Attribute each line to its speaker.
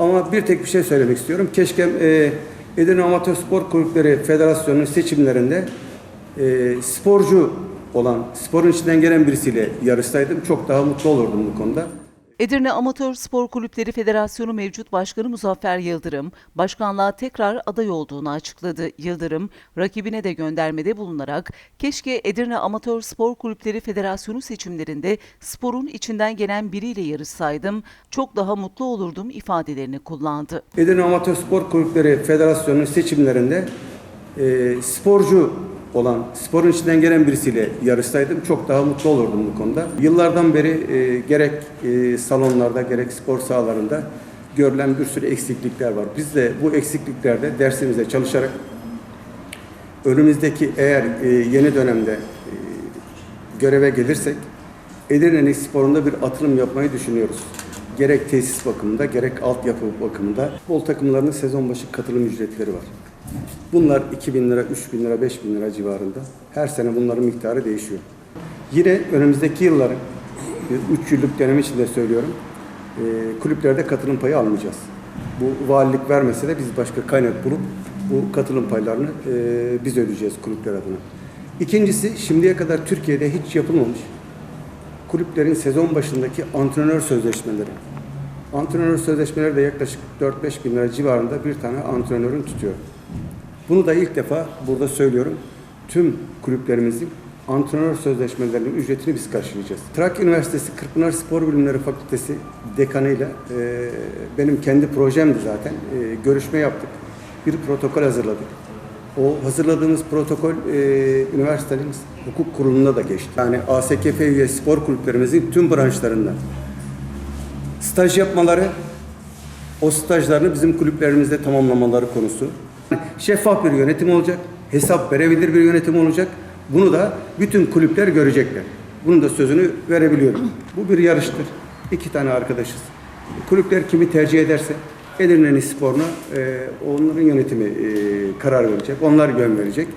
Speaker 1: Ama bir tek bir şey söylemek istiyorum. Keşke e, Edirne Amatör Spor Kulüpleri Federasyonu'nun seçimlerinde e, sporcu olan, sporun içinden gelen birisiyle yarışsaydım çok daha mutlu olurdum bu konuda.
Speaker 2: Edirne Amatör Spor Kulüpleri Federasyonu mevcut başkanı Muzaffer Yıldırım, başkanlığa tekrar aday olduğunu açıkladı. Yıldırım, rakibine de göndermede bulunarak keşke Edirne Amatör Spor Kulüpleri Federasyonu seçimlerinde sporun içinden gelen biriyle yarışsaydım çok daha mutlu olurdum ifadelerini kullandı.
Speaker 1: Edirne Amatör Spor Kulüpleri Federasyonu'nun seçimlerinde e, sporcu olan, sporun içinden gelen birisiyle yarışsaydım çok daha mutlu olurdum bu konuda. Yıllardan beri e, gerek e, salonlarda gerek spor sahalarında görülen bir sürü eksiklikler var. Biz de bu eksikliklerde dersimize çalışarak önümüzdeki eğer e, yeni dönemde e, göreve gelirsek Edirne'nin sporunda bir atılım yapmayı düşünüyoruz. Gerek tesis bakımında gerek altyapı bakımında futbol takımlarının sezon başı katılım ücretleri var. Bunlar 2000 lira, 3000 lira, 5000 lira civarında. Her sene bunların miktarı değişiyor. Yine önümüzdeki yılların 3 yıllık dönem içinde söylüyorum. e, kulüplerde katılım payı almayacağız. Bu valilik vermese de biz başka kaynak bulup bu katılım paylarını e, biz ödeyeceğiz kulüpler adına. İkincisi şimdiye kadar Türkiye'de hiç yapılmamış kulüplerin sezon başındaki antrenör sözleşmeleri. Antrenör sözleşmeleri de yaklaşık 4-5 bin lira civarında bir tane antrenörün tutuyor. Bunu da ilk defa burada söylüyorum. Tüm kulüplerimizin antrenör sözleşmelerinin ücretini biz karşılayacağız. Trakya Üniversitesi Kırkpınar Spor Bilimleri Fakültesi dekanıyla e, benim kendi projemdi zaten. E, görüşme yaptık. Bir protokol hazırladık. O hazırladığımız protokol e, üniversitenin hukuk kurulunda da geçti. Yani ASKF üye spor kulüplerimizin tüm branşlarında staj yapmaları, o stajlarını bizim kulüplerimizde tamamlamaları konusu. Şeffaf bir yönetim olacak, hesap verebilir bir yönetim olacak. Bunu da bütün kulüpler görecekler. Bunun da sözünü verebiliyorum. Bu bir yarıştır. İki tane arkadaşız. Kulüpler kimi tercih ederse Edirne'nin sporuna e, onların yönetimi e, karar verecek. Onlar yön verecek.